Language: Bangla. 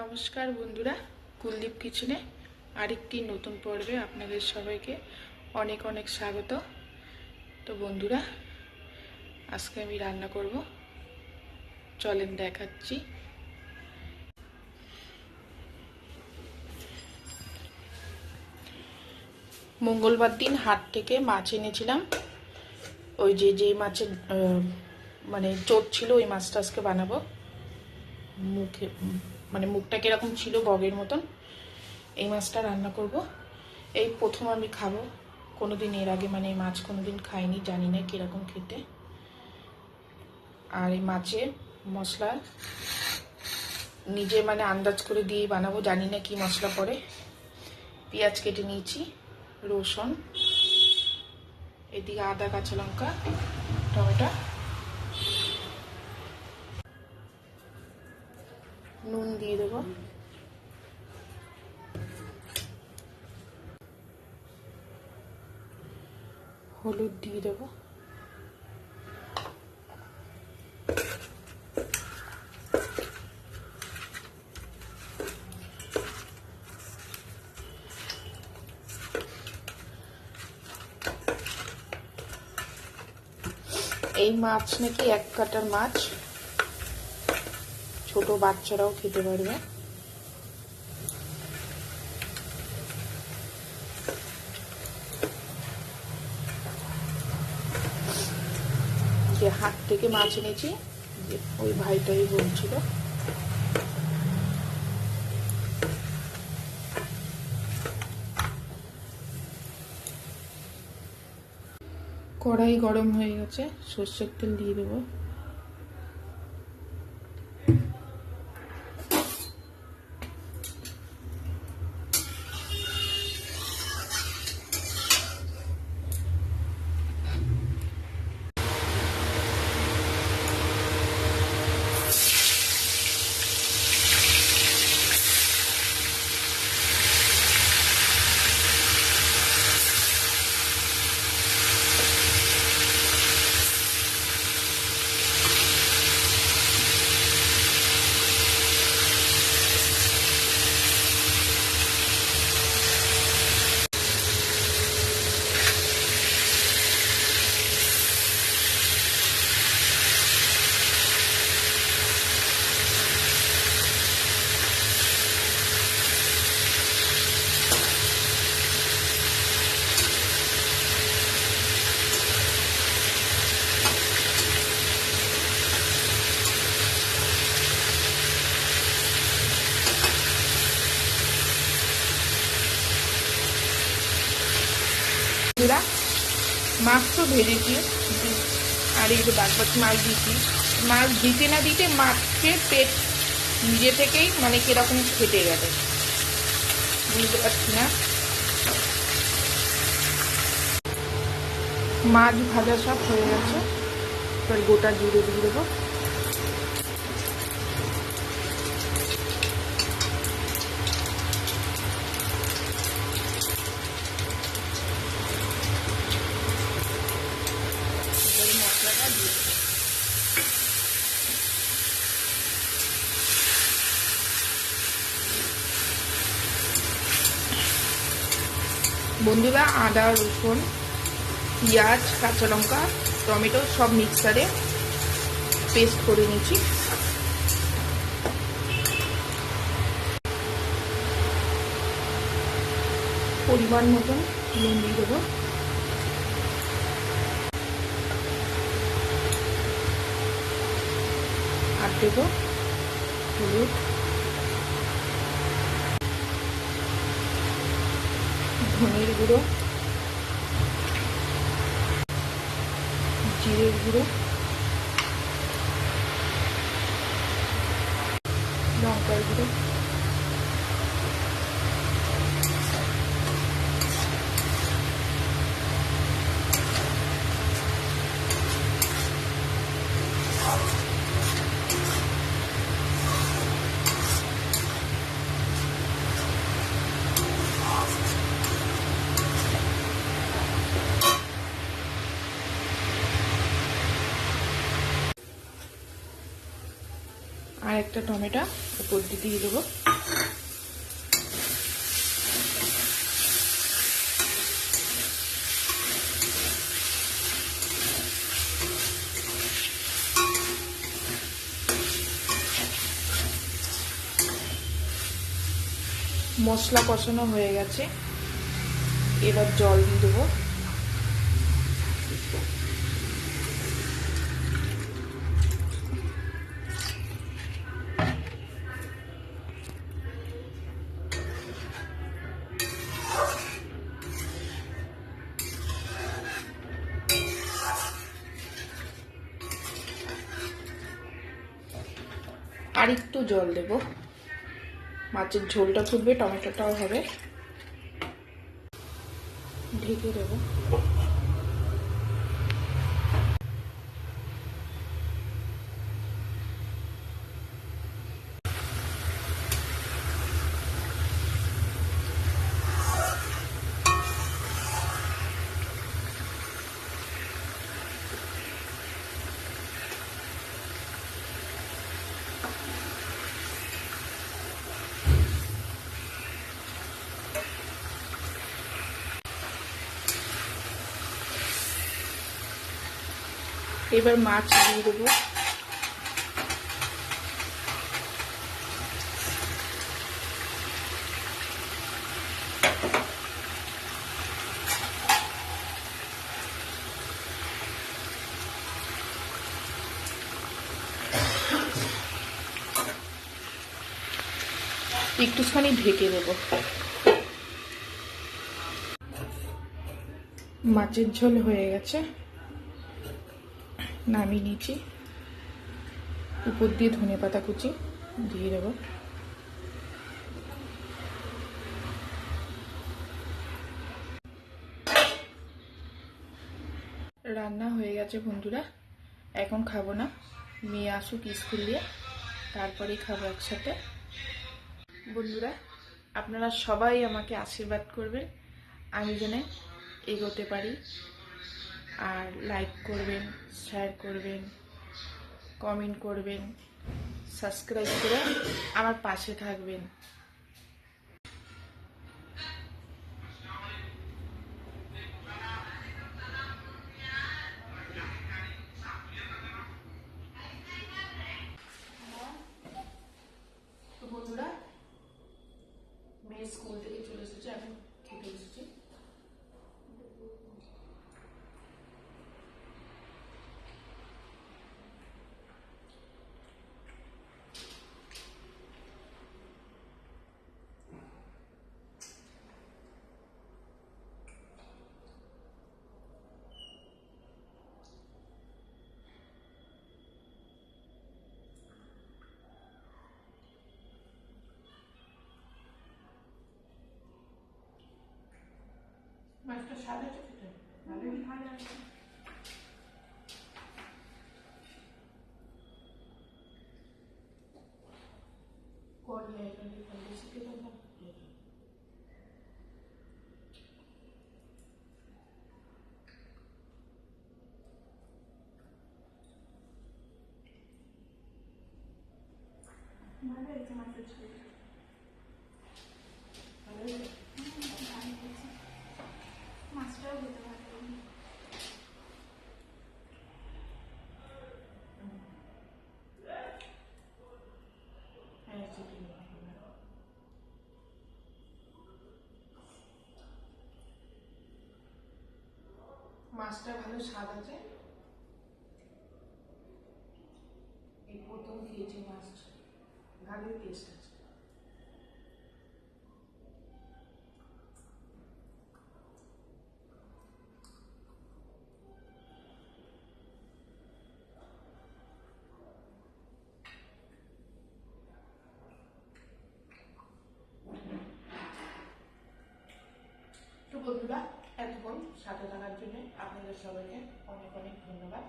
নমস্কার বন্ধুরা, কুলদীপ কিচেনে আরেকটি নতুন পর্বে আপনাদের সবাইকে অনেক অনেক স্বাগত। তো বন্ধুরা, আজকে আমি রান্না করব। চলেন দেখাচ্ছি। মঙ্গলবার দিন হাট থেকে মাছ এনেছিলাম। ওই যে যে মাছের মানে চোট ছিল ওই মাছটা আজকে বানাবো। মুখে মানে মুখটা কীরকম ছিল বগের মতন, এই মাছটা রান্না করব। এই প্রথম আমি খাব। কোনো দিন এর আগে মানে এই মাছ কোনোদিন খাইনি, জানি না কীরকম খেতে। আর এই মাছে মশলা নিজে মানে আন্দাজ করে দিয়ে বানাবো, জানি না কি মশলা পড়ে। পেঁয়াজ কেটে নিয়েছি, রসুন, এদিকে আদা, কাঁচা লঙ্কা, টমেটো। নুন দিয়ে দেবো। হলুদ দিয়ে দেবো। এই মাছ নাকি এক কাটার মাছ। ছোট বাচ্চারাও খেতে পারবে। যে থেকে মাছ এনেছি ওই ভাইটাই বলছিল। কড়াই গরম হয়ে গেছে, সর্ষের তেল দিয়ে দেবো। বন্ধুরা মাছ তো ভেজেছি আর এই যে মাছ দিয়েছি, মাছ দিতে না দিতে মাছের পেট নিজে থেকেই মানে কীরকম খেতে গেলে বুঝতে পারছি না। মাছ ভাজা সব হয়ে গেছে। এবার গোটা জিরে দিয়ে দেবো। বন্ধুরা, আদা, রসুন, পেঁয়াজ, কাঁচা লঙ্কা, টমেটো সব মিক্সারে পেস্ট করে নিচ্ছি। পরিমাণ মতন নুন দিয়ে দেবো। আর দেবো হলুদ। ধনের গুঁড়ো জিরের গুঁড়ো লঙ্কার গুঁড়ো আর একটা টমেটো পোলট্রি দিয়ে দেবো। মশলা কষানো হয়ে গেছে। এবার জল দিয়ে দেবো। আর একটু জল দেব। মাছের ঝোলটা ফুটবে টমেটোটাও হবে। ঢেকে দেবো। এবার মাছ দিয়ে দেবো। একটুখানি ঢেকে দেবো। মাছের ঝোল হয়ে গেছে। নামিয়ে নিয়েছি উপর দিয়ে ধনে পাতা কুচি দিয়ে দেবো। রান্না হয়ে গেছে বন্ধুরা। এখন খাব না। মেয়ে আসুক স্কুল দিয়ে, তারপরেই খাব একসাথে। বন্ধুরা, আপনারা সবাই আমাকে আশীর্বাদ করবেন আমি যেন এগোতে পারি। আর লাইক করবেন শেয়ার করবেন কমেন্ট করবেন সাবস্ক্রাইব করে আমার পাশে থাকবেন। মেয়ে স্কুল থেকে চলে এসেছে এখন খেতে এসেছি মাছটা স্বাদ আছে ভালো আছে করলে বেশি খেতে ভালো হয়েছে মাছের ঝোল ভালো হয়েছে? মাছটাও খেতে ভালো হ্যাঁ চিকেন মাছটা ভালো স্বাদ আছে। এই প্রথম খেয়েছি মাছ। ভালোই টেস্ট আছে। বন্ধুরা এতক্ষণ সাথে থাকার জন্য আপনাদের সবাইকে অনেক অনেক ধন্যবাদ।